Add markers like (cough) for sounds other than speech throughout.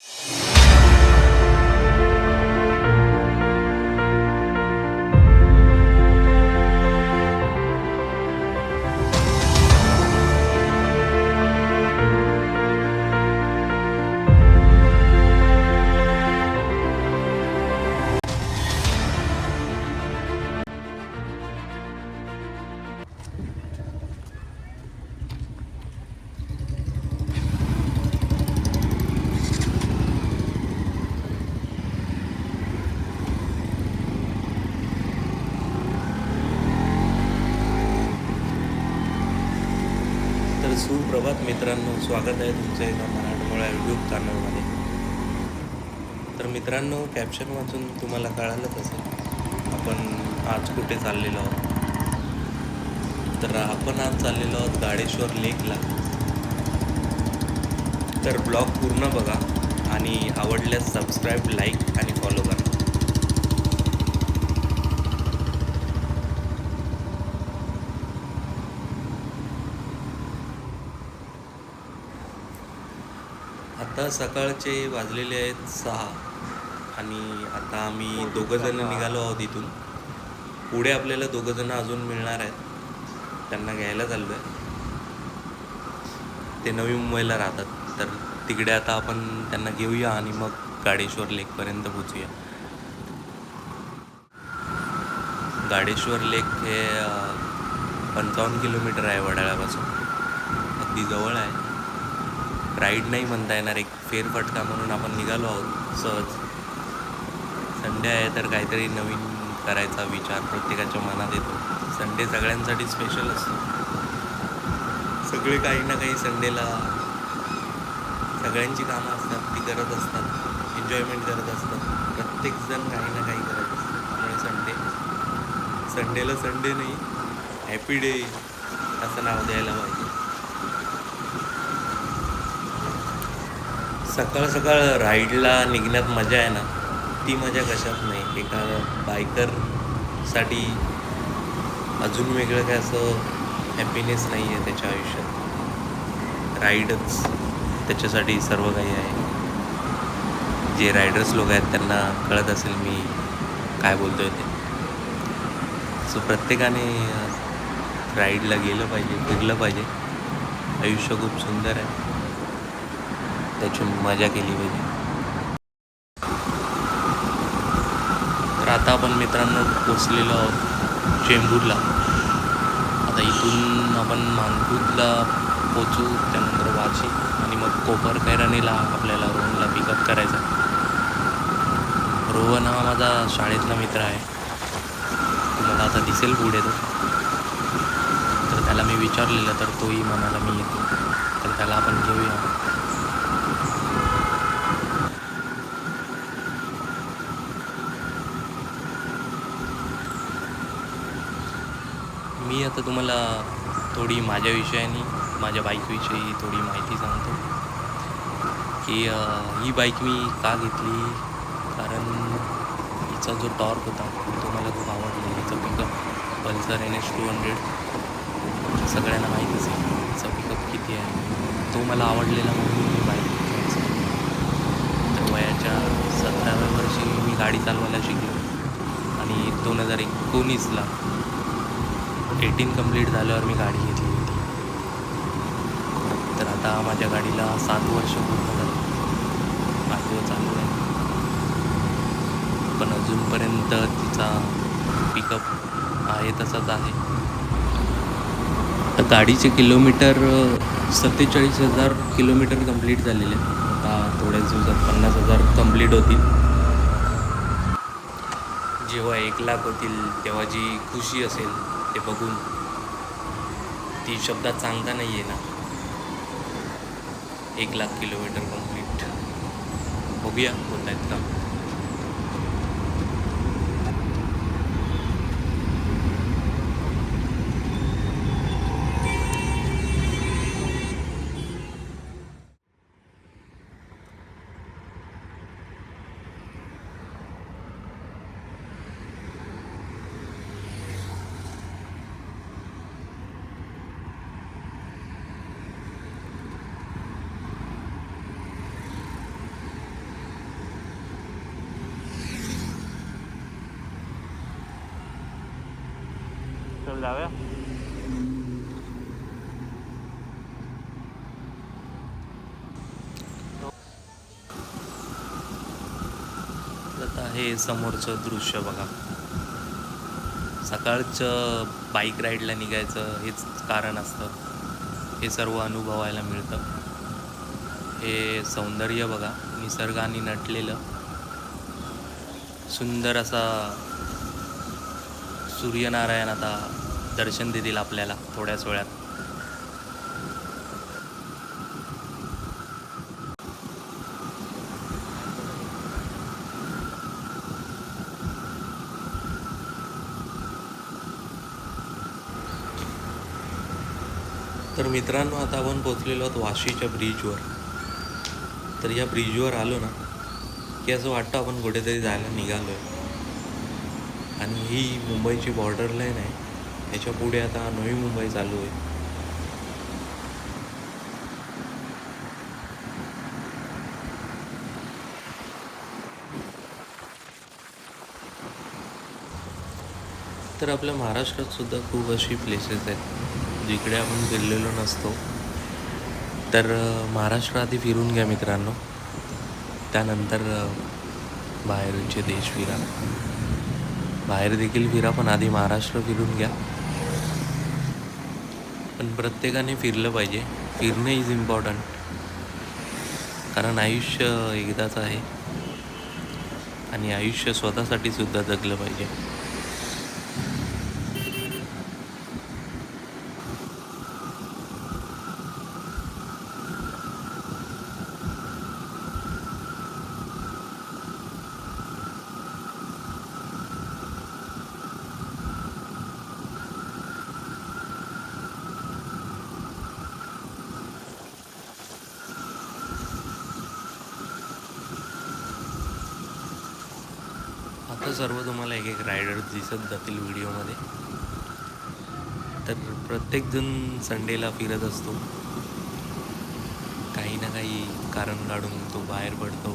तर स्वागत आहे तुमचं एका मराठमोळ्या यूट्यूब चॅनलमध्ये तर मित्रांनो कॅप्शन वाचून तुम्हाला कळालंच असेल आपण आज कुठे चाललेलो आहोत? तर आपण आज चाललेलो आहोत गाडेश्वर लेकला. तर ब्लॉग पूर्ण बघा आणि आवडल्यास सबस्क्राईब लाईक आणि फॉलो करा. आता सकाळचे वाजलेले आहेत सहा. आणि आता आम्ही दोघंजणं निघालो आहोत इथून. पुढे आपल्याला दोघंजणं अजून मिळणार आहेत. त्यांना घ्यायला चाललो आहे ते नवी मुंबईला राहतात. तर तिकडे आता आपण त्यांना घेऊया आणि मग गाडेश्वर लेकपर्यंत पोचूया गाडेश्वर लेक हे पंचावन्न किलोमीटर आहे वडाळ्यापासून. अगदी जवळ आहे. राईड नाही म्हणता येणार एक फेरफटका म्हणून आपण निघालो आहोत. सहज संडे आहे तर काहीतरी नवीन करायचा विचार प्रत्येकाच्या मनात येतो. संडे सगळ्यांसाठी स्पेशल असतो. सगळे काही ना काही संडेला सगळ्यांची कामं असतात ती करत असतात एन्जॉयमेंट करत असतात. प्रत्येकजण काही ना काही करत असतात त्यामुळे संडे संडेला संडे नाही हॅपी डे असं नाव द्यायला पाहिजे सकाळ सकाळ राईडला निघण्यात मजा आहे ना ती मजा कशात नाही. एका बायकरसाठी अजून वेगळं काय असं हॅपीनेस नाही आहे त्याच्या आयुष्यात. राईडच त्याच्यासाठी सर्व काही आहे. जे रायडर्स लोक आहेत त्यांना कळत असेल मी काय बोलतो आहे ते. सो प्रत्येकाने राईडला गेलं पाहिजे फिरलं पाहिजे. आयुष्य खूप सुंदर आहे. त्याची मजा केली पाहिजे तर आता आपण मित्रांनो पोचलेलो आहोत चेंबूरला. आता इथून आपण मानपूरला पोचू त्यानंतर वाशी आणि मग कोपर कैराणीला आपल्याला रोहनला पिकअप करायचा. रोहन हा माझा शाळेतला मित्र आहे. तुम्हाला आता दिसेल पुढे तो. तर त्याला मी विचारलेलं तर तोही म्हणाला मी येतो. तर त्याला आपण घेऊया मी आता तुम्हाला थोडी माझ्या विषयाने माझ्या बाईकविषयी थोडी माहिती सांगतो. की ही बाईक मी का घेतली? कारण हिचा जो टॉर्क होता तो मला खूप आवडला. हिचा pickup Pulsar N H two hundred सगळ्यांना माहितीच आहे. हिचा पिकअप किती आहे? तो मला आवडलेला म्हणून मी बाईक तर वयाच्या सतराव्या वर्षी मी गाडी चालवायला शिकलो. आणि दोन हजार एकोणीसला एटीन कंप्लीट झाल्यावर मी गाडी घेतली होती. तर आता माझ्या गाडीला सात वर्ष पूर्ण झालं. आठवं चालू आहे. पण अजूनपर्यंत तिचा पिकअप आहे तसाच आहे. तर गाडीचे किलोमीटर सत्तेचाळीस हजार किलोमीटर कंप्लीट झालेले आहेत. आता थोड्याच दिवसात पन्नास हजार कंप्लीट होतील. जेव्हा एक लाख होतील तेव्हा जी खुशी असेल ते बघून ती शब्दात सांगता नाही येणार. एक लाख किलोमीटर कंप्लीट बघूया होत आहेत का? चल जाऊया आता हे समोरचं दृश्य बघा. सकाळचं बाईक राईडला निघायचं हेच कारण असतं. हे सर्व अनुभवायला मिळतं. हे सौंदर्य बघा निसर्गाने नटलेलं. सुंदर असा सूर्यनारायण आता दर्शन देतील आपल्याला थोड्याच वेळात. तर मित्रांनो आता आपण पोचलेलो आहोत वाशीच्या ब्रिजवर तर या ब्रिजवर आलो ना की असं वाटतं आपण कुठेतरी जायला निघालो आहे आणि ही मुंबईची बॉर्डर लाईन आहे. याच्यापुढे आता नवी मुंबई चालू आहे. तर आपल्या महाराष्ट्रात सुद्धा खूप अशी प्लेसेस आहेत जिकडे आपण गेलेलो नसतो. तर महाराष्ट्र आधी फिरून घ्या मित्रांनो. त्यानंतर बाहेरचे देश फिरा. बाहेर देखील फिरा पण आधी महाराष्ट्र फिरून घ्या. प्रत्येकाने फिरलं पाहिजे. फिरणं इज इम्पॉर्टंट कारण आयुष्य एकदाच आहे. आणि आयुष्य स्वतःसाठी सुद्धा जगलं पाहिजे आता सर्व तुम्हाला एक एक रायडर दिसत जातील व्हिडिओमध्ये. तर प्रत्येकजण संडेला फिरत असतो. काही ना काही कारण काढून तो बाहेर पडतो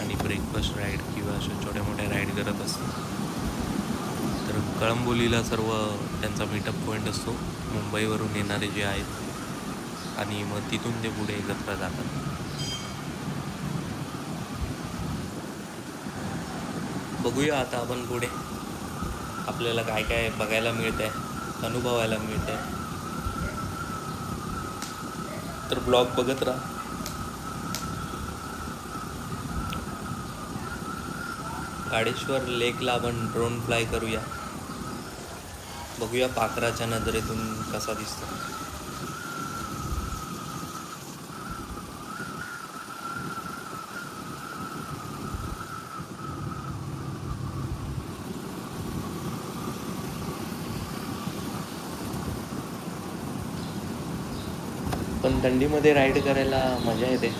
आणि ब्रेकफास्ट राईड किंवा अशा छोट्या मोठ्या राईड करत असतो. तर कळंबोलीला सर्व त्यांचा मीटअप पॉईंट असतो. मुंबईवरून येणारे जे आहेत आणि मग तिथून ते पुढे एकत्र जातात. बघूया आता आपण पुढे. आपल्याला काय काय बघायला मिळतंय आहे अनुभवायला मिळते तर ब्लॉग बघत राहा. काळेश्वर लेकला आपण ड्रोन फ्लाय करूया. बघूया पाखराच्या नजरेतून कसा दिसतो. थंडीमध्ये राईड करायला मजा येते.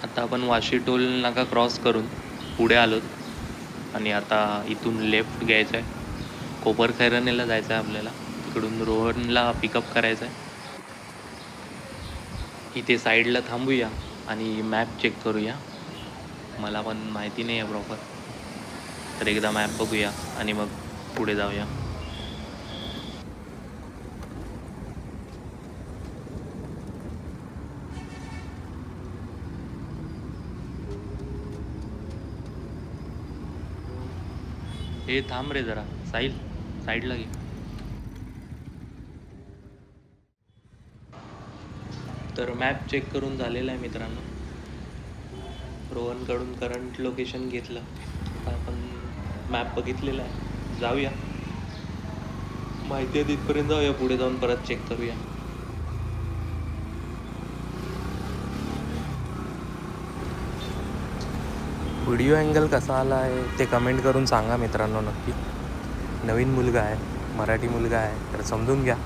आता आपण वाशी टोल नाका क्रॉस करून पुढे आलोत. आणि आता इथून लेफ्ट घ्यायचं आहे. कोपर खैरणीला जायचं आहे आपल्याला. तिकडून रोहनला पिकअप करायचं आहे. इथे साईडला थांबूया आणि मॅप चेक करूया. मला पण माहिती नाही आहे प्रॉपर तर एकदा मॅप बघूया आणि मग पुढे जाऊया. हे थांब रे जरा. साहिल साईडला घे. तर मॅप चेक करून झालेला आहे मित्रांनो. रोहनकडून करंट लोकेशन घेतलं. आता आपण मॅप बघितलेला आहे. जाऊया. माहिती आहे तिथपर्यंत जाऊया. पुढे जाऊन परत चेक करूया. व्हिडिओ अँगल कसा आला आहे ते कमेंट करून सांगा मित्रांनो नक्की. नवीन मुलगा आहे मराठी मुलगा आहे तर समजून घ्या.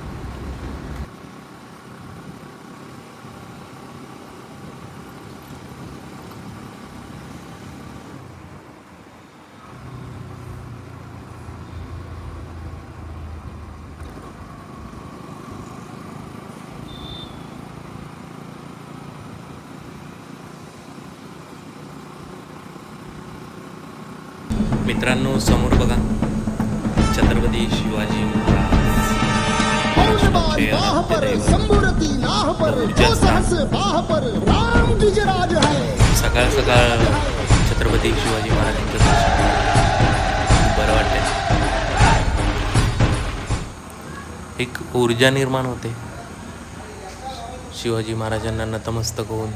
मित्रांनो समोर बघा. छत्रपती शिवाजी है. सकाळ सकाळ छत्रपती शिवाजी महाराजांचं बरं वाटतं एक ऊर्जा निर्माण होते. शिवाजी महाराजांना नतमस्तक होऊन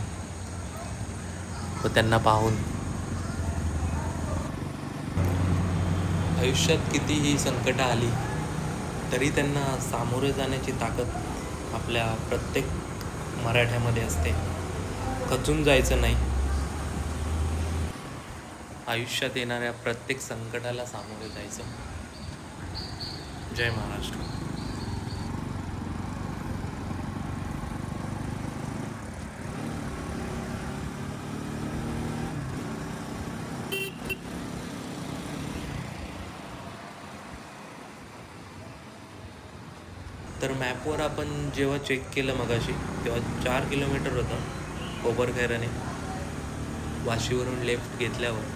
व त्यांना पाहून आयुष्यात कितीही संकटं आली तरी त्यांना सामोरे जाण्याची ताकद आपल्या प्रत्येक मराठ्यामध्ये असते. खचून जायचं नाही. आयुष्यात येणाऱ्या प्रत्येक संकटाला सामोरे जायचं. जय महाराष्ट्र. ॲपवर आपण जेव्हा चेक केलं मगाशी तेव्हा चार किलोमीटर होतं कोपरखैराने. वाशीवरून लेफ्ट घेतल्यावर.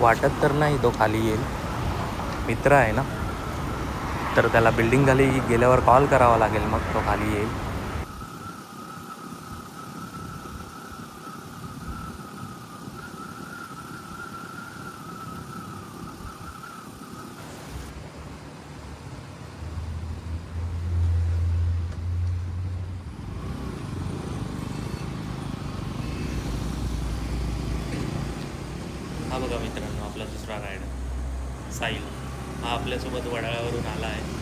वाटत तर नाही तो खाली येईल. मित्र आहे ना? तर त्याला बिल्डिंग खाली गेल्यावर कॉल करावा लागेल मग तो खाली येईल हा बघा मित्रांनो आपला दुसरा रायडर साहिल हा आपल्यासोबत वडाळ्यावरून आला आहे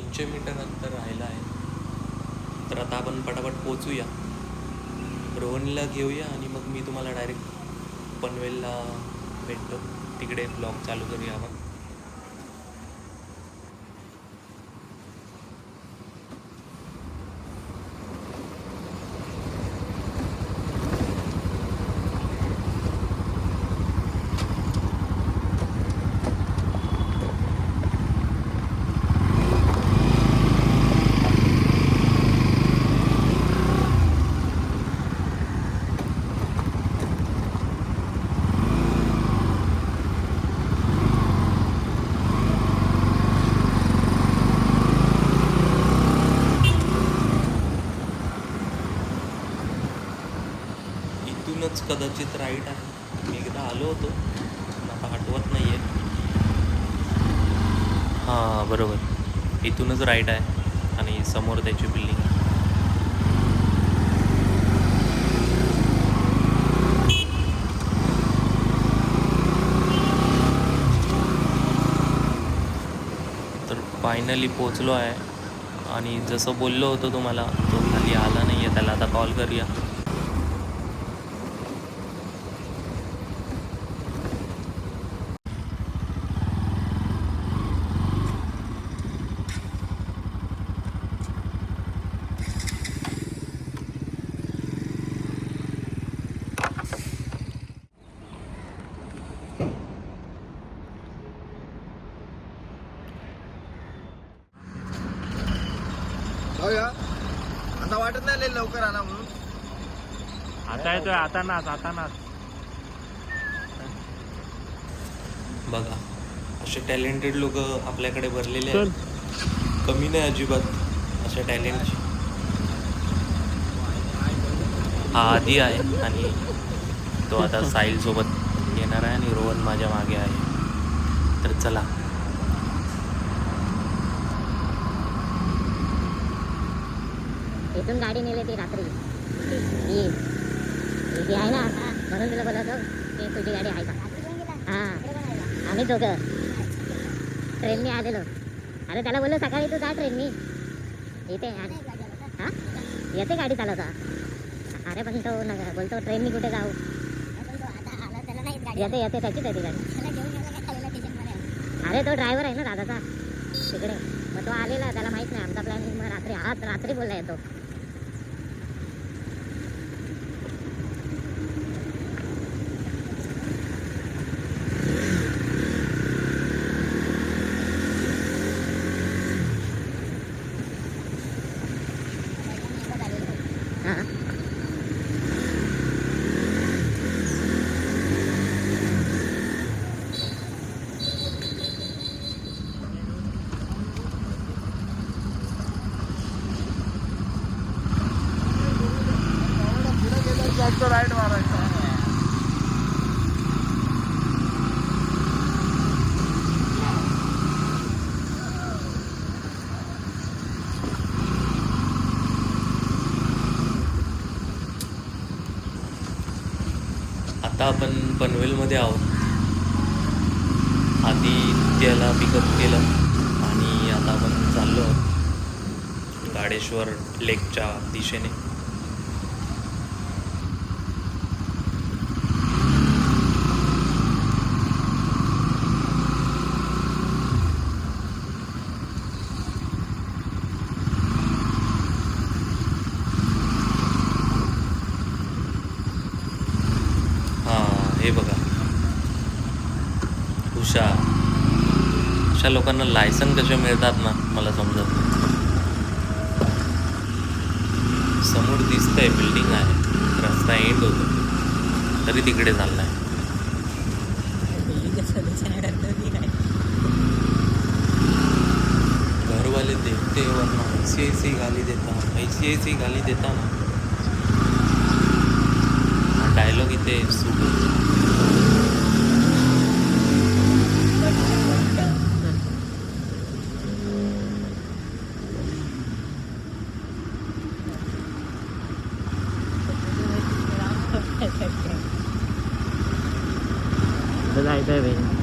तीनशे मीटर अंतर राहिलं आहे. तर आता आपण पटापट पोचूया रोहनला घेऊया आणि मग मी तुम्हाला डायरेक्ट पनवेलला भेटतो. तिकडे ब्लॉग चालू करूया आपण इथूनच कदाचित राईट आहे मी एकदा आलो होतो पण आता आठवत नाही आहे हां बरोबर. इथूनच राईट आहे आणि समोर त्याची बिल्डिंग तर फायनली पोचलो आहे. आणि जसं बोललो होतो तुम्हाला तो खाली आला नाही आहे त्याला आता कॉल करूया जाऊया आता वाटत नाही लय लवकर आला म्हणून. आता येतोय आता नाच आता नाच. बघा असे टॅलेंटेड लोक आपल्याकडे भरलेले आहेत. कमी नाही अजिबात अशा टॅलेंटची हा आधी आहे आणि तो आता साहिलसोबत येणार आहे आणि रोहन माझ्या मागे आहे. तर चला इथून गाडी नेली ती रात्री. ती ती आहे ना. म्हणून तुला बोलत की तुझी गाडी आहे का? हां. आम्ही दोघं. ट्रेनने आलेलो. अरे त्याला बोललो सकाळी तू जा ट्रेननी. येते. हां? येते गाडी चालवता अरे पण तो न बोलतो ट्रेननी कुठे जाऊ? येते येते त्याचीच आहे ती गाडी. अरे तो ड्रायव्हर आहे ना दादाचा. तिकडे. मग तो आलेला त्याला माहीत नाही. आमचा प्लॅन मग रात्री आज रात्री बोलला येतो हां जास्त राईट मारायचा आता आपण पनवेलमध्ये आहोत. आधी त्याला पिकअप केलं आणि आता आपण चाललो आहोत. गाडेश्वर लेकच्या दिशेने हां हे बघा उषा त्यांना लायसन कसे मिळतात ना मला समजत नाही. समोर दिसतंय बिल्डिंग आहे. रस्ता एंड होतो. तरी तिकडे चाललाय. घरवाले देखते वरना आय सीआईसी गाली देता आय सी आय सी गाली देता ना डायलॉग इथे सूट होतो जायचं आहे भाई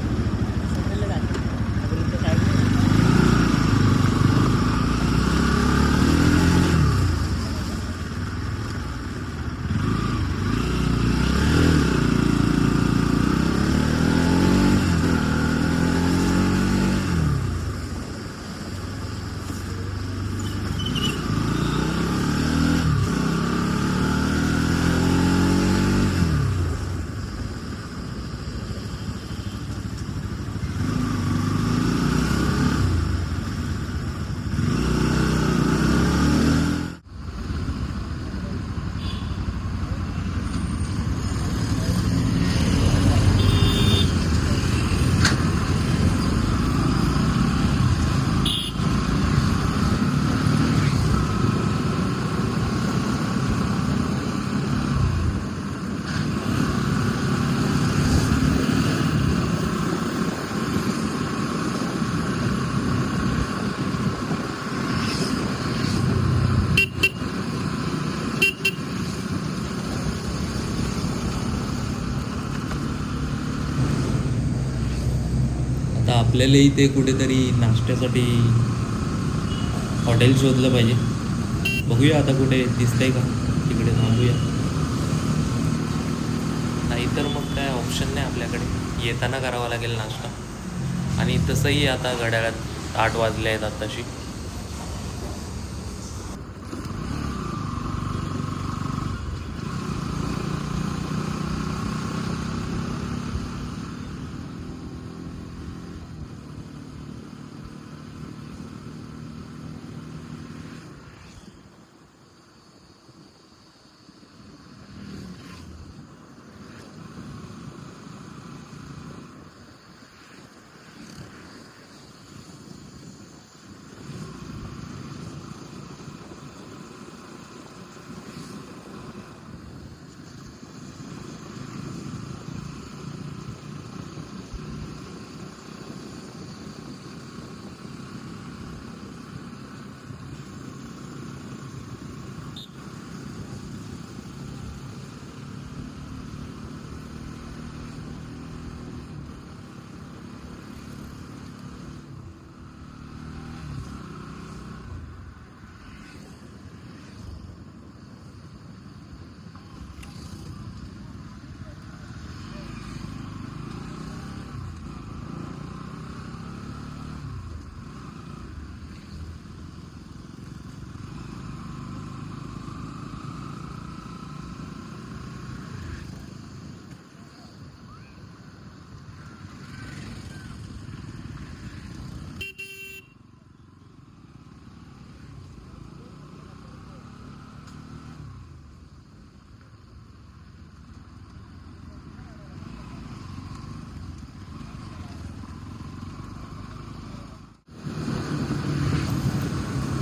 आता आपल्यालाही ते कुठेतरी नाश्त्यासाठी हॉटेल शोधलं पाहिजे. बघूया आता कुठे दिसतंय का? तिकडे थांबूया. नाहीतर मग काय ऑप्शन नाही आपल्याकडे. येताना करावा लागेल नाश्ता. आणि तसंही आता घड्याळात आठ वाजले आहेत आत्ताशी.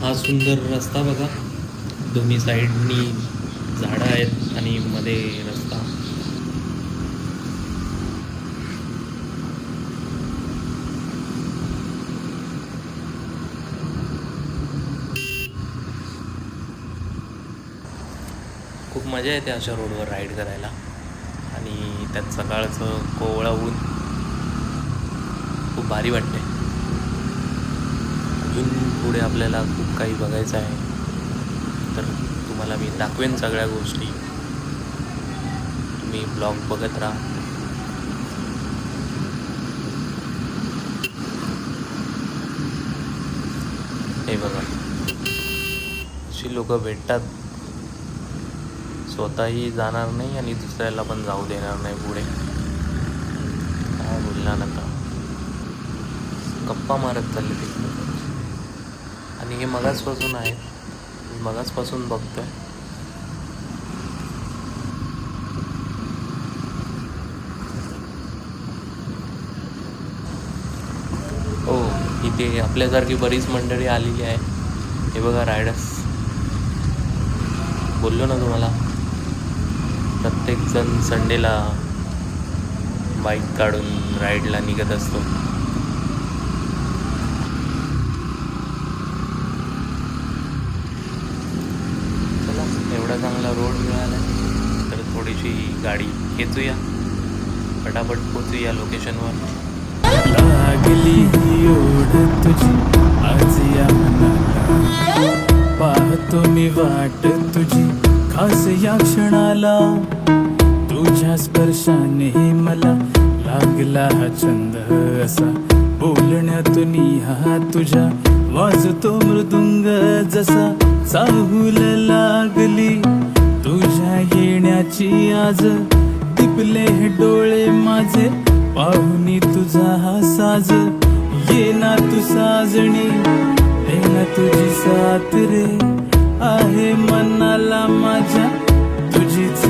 हा सुंदर रस्ता बघा. दोन्ही साईडनी झाडं आहेत आणि मध्ये रस्ता. खूप मजा येते अशा रोडवर राईड करायला. आणि त्यात सकाळचं कोवळा ऊन खूप भारी वाटते अजून पुढे आपल्याला खूप काही बघायचं आहे. तर तुम्हाला मी दाखवेन सगळ्या गोष्टी. तुम्ही ब्लॉग बघत राहा. हे बघा. अशी लोक भेटतात. स्वतःही जाणार नाही आणि दुसऱ्याला पण जाऊ देणार नाही पुढे. काय बोलणार आता? गप्पा मारत चालले तिकडे आणि हे मगासपासून आहे. मी बघतो आहे हो इथे आपल्यासारखी बरीच मंडळी आलेली आहे. हे बघा रायडर्स. बोललो ना तुम्हाला? प्रत्येकजण संडेला बाईक काढून राईडला निघत असतो. रोड मिळाला तर थोडीशी गाडी खेचूया फटाफट पोचूया लोकेशनवर. लागली ओढ तुझी आज या पाहतो मी वाट तुझी खास या क्षणाला. तुझ्या स्पर्शाने मला लागला हा छंद असा. बोलण्यातून हा तुझ्या वाजतो मृदुंग जसा. चाहूल लागली येण्याची आज टिपले हे डोळे माझे. पाहुनी तुझा हा साज. ये ना तू साजणी. ये ना तुझी साथ रे आहे मनाला माझ्या. तुझीच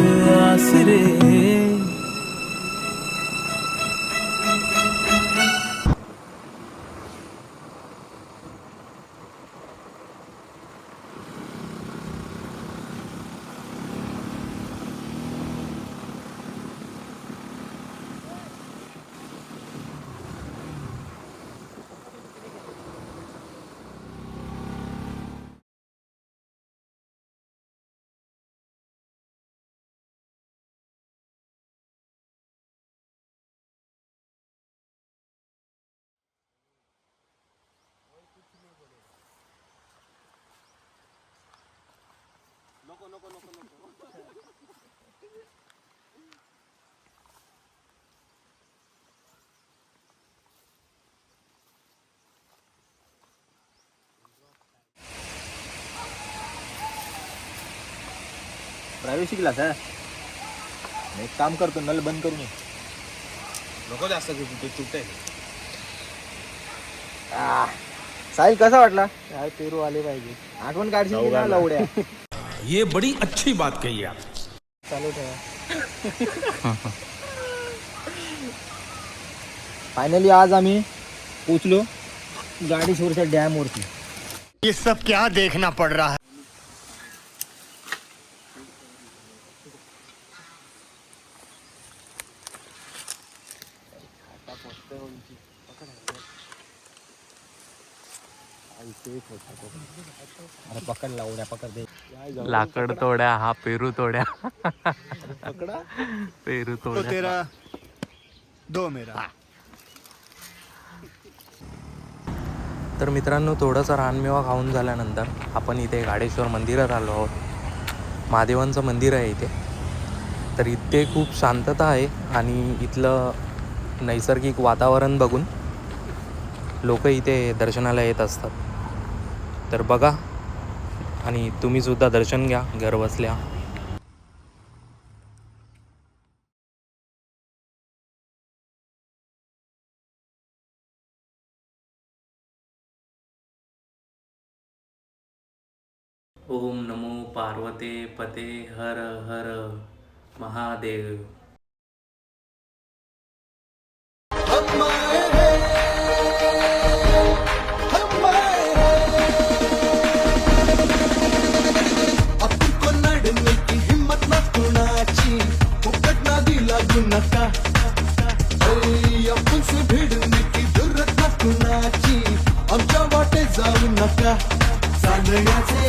आस रे ड्रायव्हिंग शिकला सर एक काम करतो नल बंद करून ये. नको जास्त ते तुटते साहिल कसा वाटला? काय पेरू आले पाहिजे. आठवण काढशील की लवड्या? (laughs) ये बड़ी अच्छी बात कही आप। चालू ठेवा। (laughs) फायनली आज आम्ही पोचलो गाडीशोरच्या डॅम वरती. ये सब क्या देखना पड़ रहा है? अरे पकड लावड्या पकड दे. लाकड तोड्या हा पेरू तोड्या. पकडा. पेरू तो तोड्या. तेरा दो मेरा. तर मित्रांनो थोडंसं रानमेवा खाऊन झाल्यानंतर आपण इथे गाडेश्वर मंदिरात आलो आहोत. महादेवांचं मंदिर आहे इथे. तर इथे खूप शांतता आहे आणि इथलं नैसर्गिक वातावरण बघून लोक इथे दर्शनाला येत असतात. तर बघा आणि तुम्हीसुद्धा दर्शन घ्या घर बसल्या. ओम नमो पार्वते पते हर हर महादेव. आमची भीड मिठी दुर्रत कुणाची वाटे जाऊ नका. चांदण्याचे